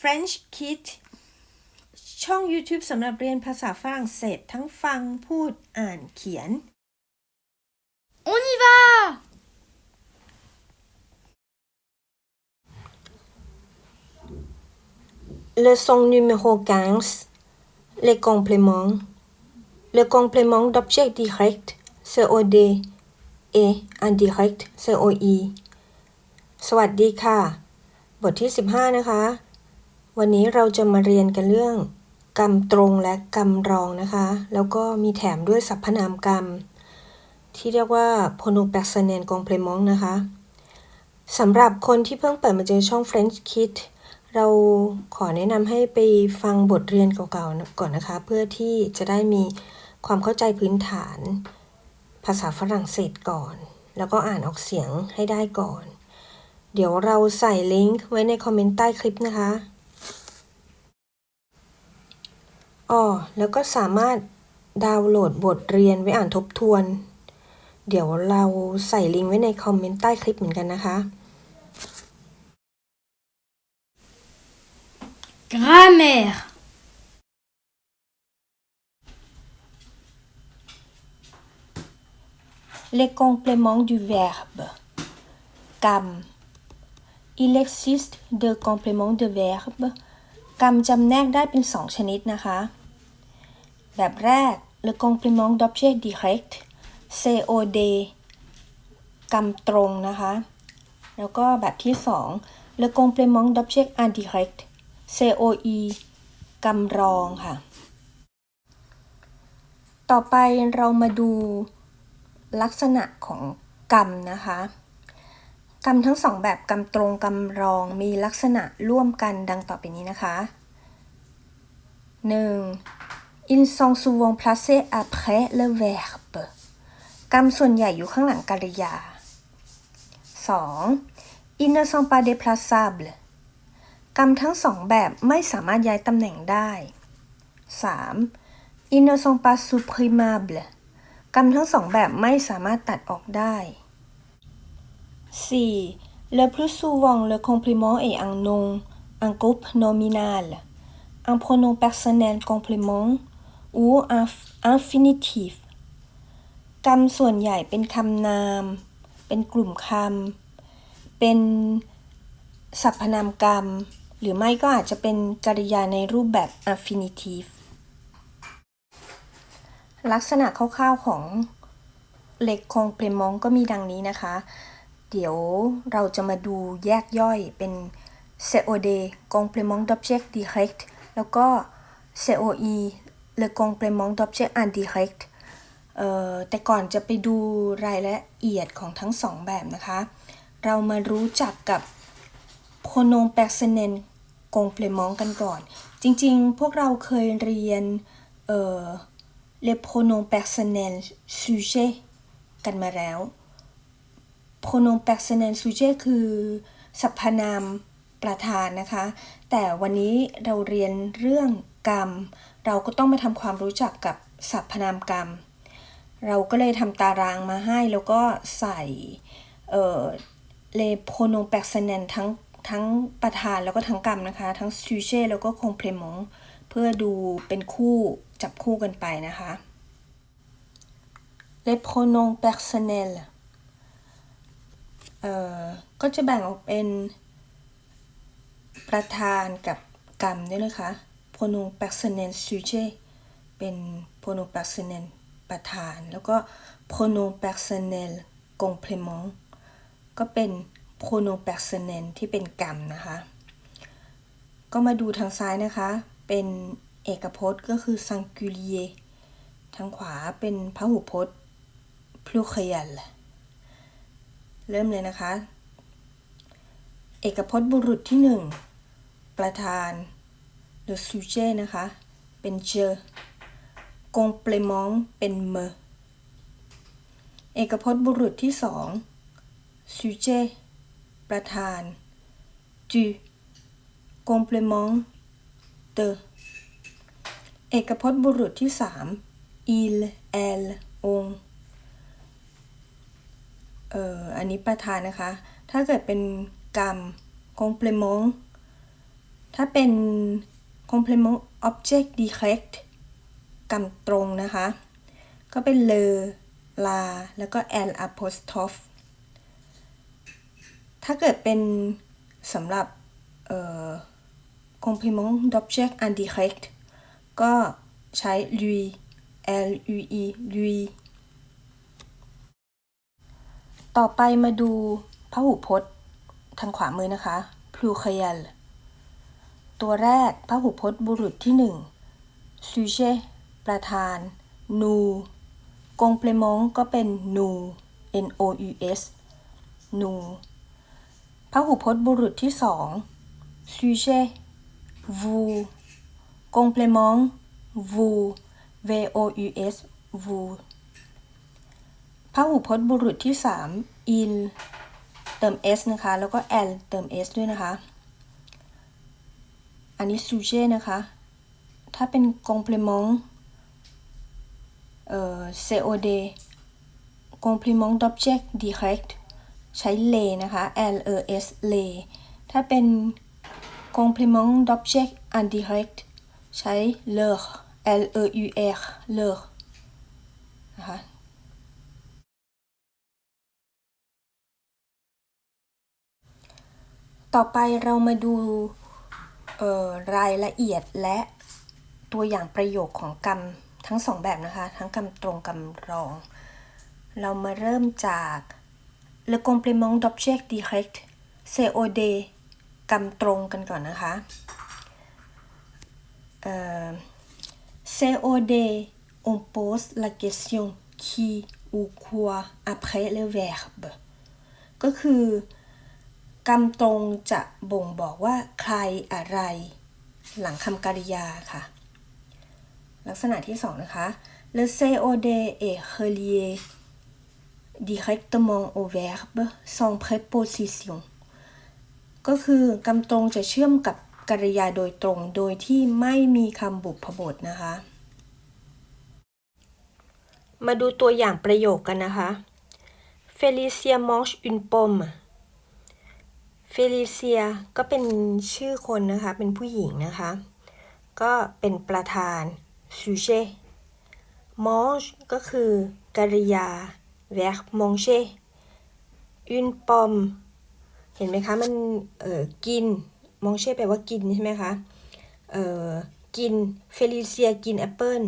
French Kid ช่อง YouTube สำหรับเรียนภาษาฝรั่งเศสทั้งฟังพูดอ่านเขียน On y va Leçon numéro 15 Les compléments Le complément d'objet direct COD et indirect COI สวัสดีค่ะ บทที่ 15 นะคะ วันนี้เราจะมาเรียนกันเรื่องกรรมตรงและกรรมรองนะคะ แล้วก็มีแถมด้วยสรรพนามกรรม ที่เรียกว่า pronopersonal complement นะคะสำหรับคนที่เพิ่งเปิดมาเจอช่อง French Kid เราขอแนะนำให้ไปฟังบทเรียนเก่าๆก่อนนะคะ เพื่อที่จะได้มีความเข้าใจพื้นฐาน ภาษาฝรั่งเศสก่อน แล้วก็อ่านออกเสียงให้ได้ก่อน เดี๋ยวเราใส่ลิงก์ไว้ในคอมเมนต์ใต้คลิปนะคะ อ๋อแล้วก็สามารถดาวน์โหลดบทเรียนไว้อ่านทบทวน เดี๋ยวเราใส่ลิงก์ไว้ในคอมเมนต์ใต้คลิปเหมือนกันนะคะ Grammaire. Les compléments du verbe. กรรม Il existe deux compléments de verbe กรรมจำแนกได้เป็นสองชนิดนะคะ แบบแรก le complément d'objet direct COD กรรมตรงนะคะ แล้วก็แบบที่สอง le complément d'objet indirect COE กำรองค่ะ ต่อไปเรามาดูลักษณะของกรรมนะคะ กรรมทั้งสองแบบกรรมตรงกรรมรองมีลักษณะร่วมกันดังต่อไปนี้นะคะ 1. Ils sont souvent placés après le verbe กรรมส่วนใหญ่อยู่ข้างหลังกริยา 2. Ils ne sont pas déplaçables กรรมทั้งสองแบบไม่สามารถย้ายตำแหน่งได้ 3. Ils ne sont pas supprimables กรรมทั้งสองแบบไม่สามารถตัดออกได้ 4. Le plus souvent le complément est un nom un groupe nominal un pronom personnel complément ou un infinitif กรรมส่วนใหญ่เป็นคำนาม เป็นกลุ่มคำ เป็นสรรพนามกรรม หรือไม่ก็อาจจะเป็นกริยาในรูปแบบ infinitive ลักษณะคร่าวๆของ เล็กคงเพลมองก็มีดังนี้นะคะ เดี๋ยวเราจะมาดูแยกย่อยเป็น COD complément d'objet direct แล้วก็ COE le complément d'objet indirect เอ่อแต่ก่อนจะไปดูรายละเอียดของทั้งสองแบบนะคะ เรามารู้จักกับ pronom personnel complément กันก่อน จริงๆ พวกเราเคยเรียนเอ่อ les pronoms personnels sujet กันมาแล้ว pronom personnel sujet คือสรรพนามประธานนะคะ แต่วันนี้เราเรียนเรื่องกรรม เราก็ต้องมาทำความรู้จักกับสรรพนามกรรม เราก็เลยทำตารางมาให้แล้วก็ใส่เอ่อ les pronoms personnels ทั้งทั้งประธานแล้วก็ทั้งกรรมนะคะ ทั้ง sujet แล้วก็ complément เพื่อดูเป็นคู่จับคู่กันไปนะคะ les pronoms personnels เอ่อ ก็จะแบ่งออกเป็น ประธานกับกรรมด้วยนะคะ pronom personnel sujet เป็น pronom personnel ประธาน แล้วก็ pronom personnel complément ก็เป็น pronom personnel ที่เป็นกรรมนะคะ ก็มาดูทางซ้ายนะคะ เป็นเอกพจน์ก็คือ singulier ทางขวาเป็นพหูพจน์ pluriel เริ่มเลยนะคะ เอกพจน์บุรุษที่หนึ่งประธาน le sujet นะคะ เป็น je complément เป็น me เอกพจน์บุรุษที่สอง sujet ประธาน tu complément de เอกพจน์บุรุษที่สาม il elle on อ่ออันนี้ประธานนะคะ ถ้าเกิดเป็นกรรม complément ถ้าเป็น complement object direct กำตรงนะคะ ก็เป็นเลอลา แล้วก็ l apostrophe ถ้าเกิดเป็นสำหรับเอ่อ complement d'objet indirect ก็ใช้ lui l u i lui ต่อไปมาดูพหูพจน์ ทางขวามือนะคะ พลูเคยัลตัวแรกพหูพจน์บุรุษที่หนึ่งซูเชประธาน นูกงเปลมงก็เป็นนู n o u s นูพหูพจน์บุรุษที่สองซูเชวูกงเปลมงวู v o u s วู พหูพจน์บุรุษที่สาม il เติม s นะคะ แล้วก็ l เติม s ด้วยนะคะ อันนี้ sujet นะคะ ถ้าเป็น complement เอ่อ COD complement d'object direct ใช้ les นะคะ L E S les ถ้าเป็น complement d'object indirect ใช้ leur L E U R leur นะคะ ต่อไปเรามาดูรายละเอียดและตัวอย่างประโยคของกรรมทั้งสองแบบนะคะ ทั้งกรรมตรงกรรมรอง เรามาเริ่มจาก le complément d'objet direct COD กรรมตรงกันก่อนนะคะ COD on pose la question qui ou quoi après le verbe ก็คือ กรรมตรงจะบ่งบอกว่าใครอะไร หลังคำกริยาค่ะ ลักษณะที่สองนะคะ le COD est relié directement au verbe sans préposition ก็คือกรรมตรงจะเชื่อมกับกริยาโดยตรงโดยที่ไม่มีคำบุพบทนะคะ มาดูตัวอย่างประโยคกันนะคะ Felicia mange une pomme ฟลิเซียก็เป็นชื่อคนนะคะ เป็นผู้หญิงนะคะ ก็เป็นประธาน sujet mange ก็คือกริยา verb manger une pomme เห็นไหมคะ มัน เอ่อ กิน manger แปลว่ากินใช่ไหมคะ เอ่อ กิน เฟลิเซียกินแอปเปิล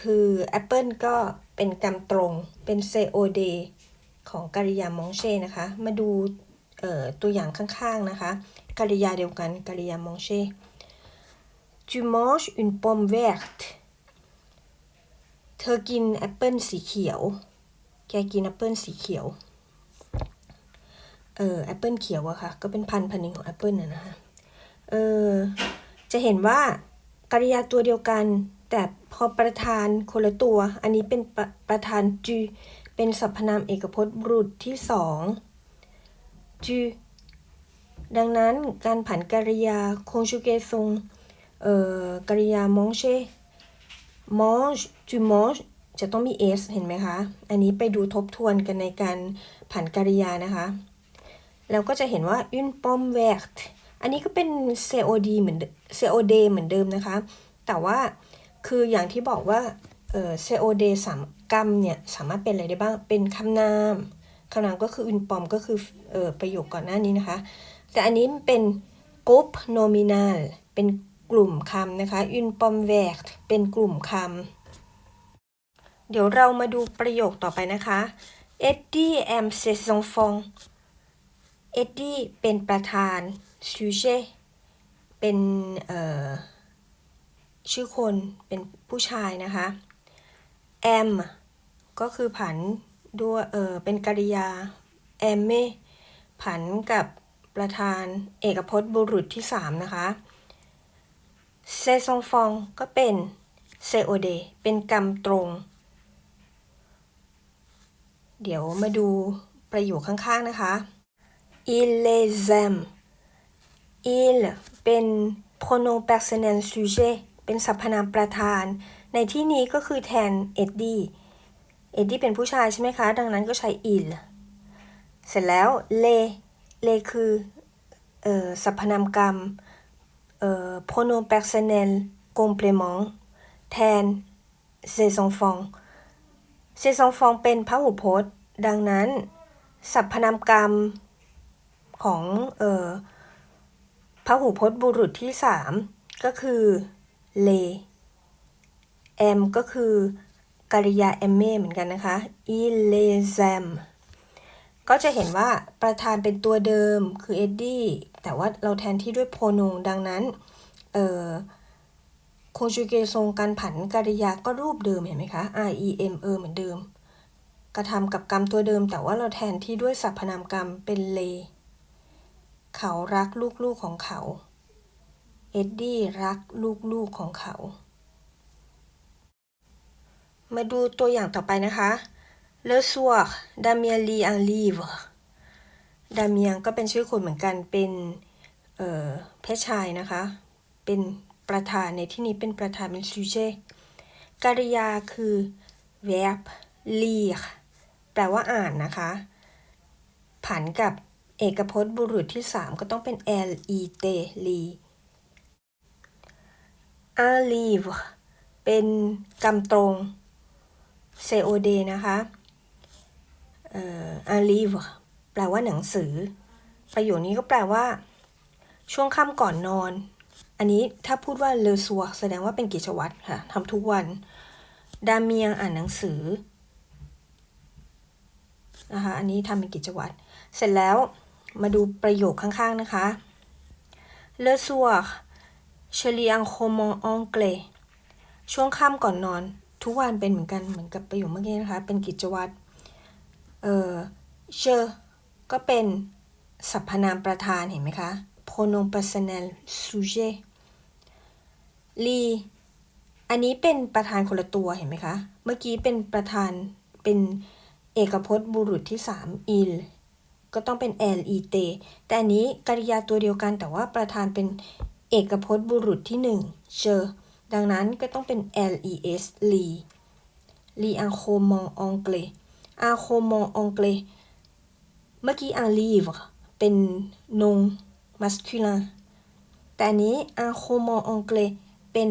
คือแอปเปิลก็เป็นกรรมตรง เป็น COD ของกริยา manger นะคะ มาดู ตัวอย่างข้างๆนะคะกริยาเดียวกันกริยา manger tu manges une pomme verte เธอกินแอปเปิลสีเขียว แกกินแอปเปิลสีเขียว เออแอปเปิลเขียวอะค่ะ ก็เป็นพันธุ์พันธุ์หนึ่งของแอปเปิลนะนะคะเออจะเห็นว่ากริยาตัวเดียวกัน แต่พอประธานคนละตัว อันนี้เป็นประประธานจูเป็นสรรพนามเอกพจน์บุรุษที่สอง จูดังนั้นการผันกริยา conjugaison เอ่อกริยา manger mange tu manges จะต้องมี s เห็นไหมคะ อันนี้ไปดูทบทวนกันในการผันกริยานะคะ แล้วก็จะเห็นว่า une pomme verte อันนี้ก็เป็น COD เหมือน COD เหมือนเดิมนะคะ แต่ว่าคืออย่างที่บอกว่าเอ่อ COD สามกรรมเนี่ย สามารถเป็นอะไรได้บ้าง เป็นคำนาม คำนามก็คือ une pomme ก็คือเออประโยคก่อนหน้านี้นะคะ แต่อันนี้เป็น group nominal เป็นกลุ่มคำนะคะ une pomme verte เป็นกลุ่มคำเดี๋ยวเรามาดูประโยคต่อไปนะคะ Eddie aime ses enfants เอ็ดดี้เป็นประธาน sujet เป็นชื่อคนเป็นผู้ชายนะคะ am ก็คือผัน ด้วยเออเป็นกริยา am ผันกับประธานเอกพจน์บุรุษที่สามนะคะ ses enfants ก็เป็น COD เป็นกรรมตรง เดี๋ยวมาดูประโยคข้างๆนะคะ il les aime il เป็น pronom personnel sujet เป็นสรรพนามประธาน ในที่นี้ก็คือแทนเอ็ดดี้ เอ็ดดี้เป็นผู้ชายใช่ไหมคะ ดังนั้นก็ใช้ il เสร็จแล้ว le le คือเอ่อสรรพนามกรรมเอ่อ pronom personnel complément แทน ces enfants ces enfants เป็นพหูพจน์ ดังนั้นสรรพนามกรรมของเอ่อพหูพจน์บุรุษที่สามก็คือ les m ก็คือ กริยา aimer เหมือนกันนะคะ il les aime ก็จะเห็นว่าประธานเป็นตัวเดิมคือเอ็ดดี้แต่ว่าเราแทนที่ด้วยโพนงดังนั้น เอ่อ conjugation การผันกริยาก็รูปเดิมเห็นไหมคะ r e m e เหมือนเดิม กระทำกับกรรมตัวเดิม แต่ว่าเราแทนที่ด้วยสรรพนามกรรมเป็นเล เขารักลูกๆของเขา เอ็ดดี้รักลูกๆของเขา มาดูตัวอย่างต่อไปนะคะ Le soir Damien lit un livre Damien ก็เป็นชื่อคนเหมือนกัน เป็นเอ่อเพศชายนะคะ เป็นประธานในที่นี้เป็นประธานเป็น sujet กริยาคือ verb lire แปลว่าอ่านนะคะ ผันกับเอกพจน์บุรุษที่ 3 ก็ต้องเป็น l e t li un livre เป็นกรรมตรง COD นะคะอ่อ un livre แปลว่าหนังสือ ประโยคนี้ก็แปลว่า ช่วงค่ำก่อนนอน อันนี้ถ้าพูดว่า le soir แสดงว่าเป็นกิจวัตรค่ะทำทุกวัน ดาเมียงอ่านหนังสือนะคะอันนี้ทำเป็นกิจวัตร เสร็จแล้วมาดูประโยคข้างๆนะคะ Le soir je lis un roman anglais ช่วงค่ำก่อนนอน ทุกวันเป็นเหมือนกันเหมือนกับประโยคเมื่อกี้นะคะ เป็นกิจวัตรเอ่อ je ก็เป็นสรรพนามประธานเห็นไหมคะ pronom personnel sujet li อันนี้เป็นประธานคนละตัวเห็นไหมคะ เมื่อกี้เป็นประธานเป็นเอกพจน์บุรุษที่ 3 il ก็ต้องเป็น l e t แต่อันนี้กริยาตัวเดียวกันแต่ว่าประธานเป็นเอกพจน์บุรุษที่1 je ดังนั้นก็ต้องเป็น l e s li li un roman anglais un roman anglais เมื่อกี้ un livre เป็น nom masculin แต่อันนี้ un roman anglais เป็น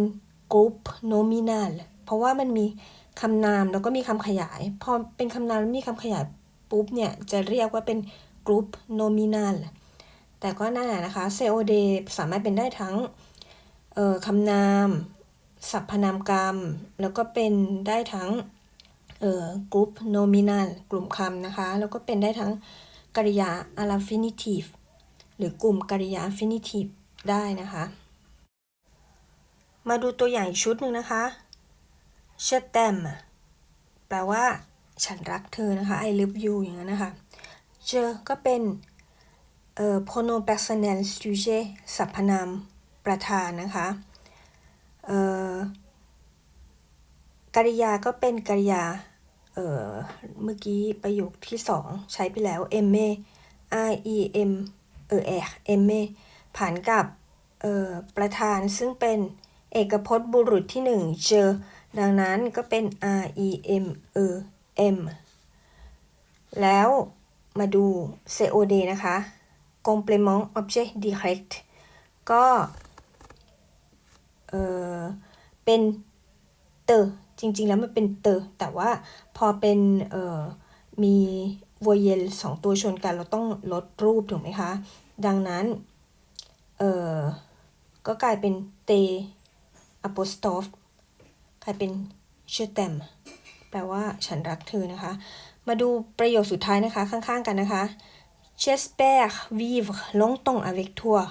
group nominal เพราะว่ามันมีคำนามแล้วก็มีคำขยาย พอเป็นคำนามแล้วมีคำขยายปุ๊บเนี่ย จะเรียกว่าเป็น group nominal แต่ก็นั่นแหละนะคะ COD สามารถเป็นได้ทั้งคำนาม สรรพนามกรรม แล้วก็เป็นได้ทั้งเอ่อ group nominal กลุ่มคำนะคะ แล้วก็เป็นได้ทั้งกริยา affinitive หรือกลุ่มกริยา affinitive ได้นะคะ มาดูตัวอย่างอีกชุดหนึ่งนะคะ je t'aime แปลว่า ฉันรักเธอนะคะ I love you อย่างนั้นนะคะ je ก็เป็นเอ่อ pronom personnel sujet สรรพนามประธานนะคะ กริยาก็เป็นกริยาเเมื่อกี้ประโยคที่สองใช้ไปแล้ว m e r e m เออ r m e ผ่านกับประธานซึ่งเป็นเอกพจน์บุรุษที่หนึ่ง je ดังนั้นก็เป็น r e m e m แล้วมาดู COD นะคะ complement object direct ก็ เออเป็นเตอจริง ๆ แล้วมันเป็นเตอแต่ว่าพอเป็นเออมีวัวเยลสองตัวชนกันเราต้องลดรูปถูกไหมคะ ดังนั้นเออก็กลายเป็นเต apostrophe กลายเป็นเชเตมแปลว่าฉันรักเธอนะคะ มาดูประโยคสุดท้ายนะคะ ข้างๆกันนะคะ J'espère vivre longtemps avec toi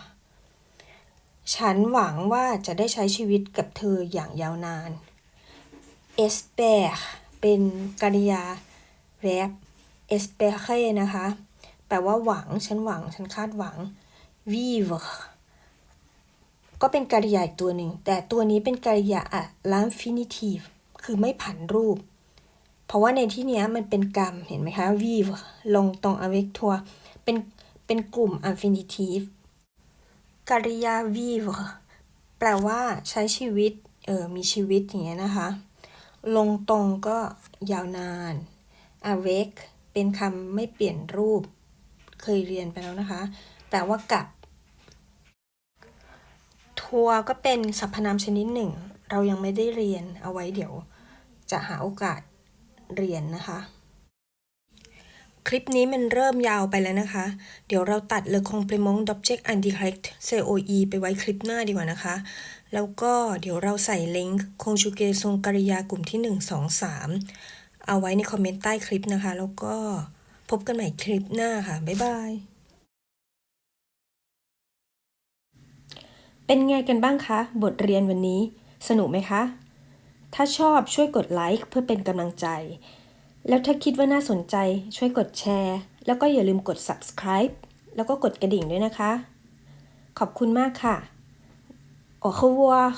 ฉันหวังว่าจะได้ใช้ชีวิตกับเธออย่างยาวนาน espère เป็นกริยา verb espérer นะคะ แปลว่าหวัง ฉันหวัง ฉันคาดหวัง vivre ก็เป็นกริยาอีกตัวหนึ่ง แต่ตัวนี้เป็นกริยาอะ l'infinitive คือไม่ผันรูป เพราะว่าในที่นี้มันเป็นกรรม เห็นไหมคะ vivre ลงตรง avec toi เป็นเป็นกลุ่ม infinitive กริยา vivre แปลว่าใช้ชีวิต เออ มีชีวิตอย่างเงี้ยนะคะ ลงตรงก็ยาวนาน avec เป็นคำไม่เปลี่ยนรูป เคยเรียนไปแล้วนะคะแต่ว่ากับททัวร์ก็เป็นสรรพนามชนิดหนึ่ง เรายังไม่ได้เรียนเอาไว้เดี๋ยว จะหาโอกาสเรียนนะคะ คลิปนี้มันเริ่มยาวไปแล้วนะคะ เดี๋ยวเราตัด le complément d'objet indirect COE ไปไว้คลิปหน้าดีกว่านะคะ แล้วก็เดี๋ยวเราใส่ลิงก์ conjugation กริยากลุ่มที่ 1 2 3 เอาไว้ในคอมเมนต์ใต้คลิปนะคะ แล้วก็พบกันใหม่คลิปหน้าค่ะ บ๊ายบาย เป็นไงกันบ้างคะ บทเรียนวันนี้ สนุกไหมคะ ถ้าชอบช่วยกดไลค์เพื่อเป็นกำลังใจ แล้วถ้าคิดว่าน่าสนใจช่วยกดแชร์ แล้วก็อย่าลืมกด subscribe แล้วก็กดกระดิ่งด้วยนะคะ ขอบคุณมากค่ะ au revoir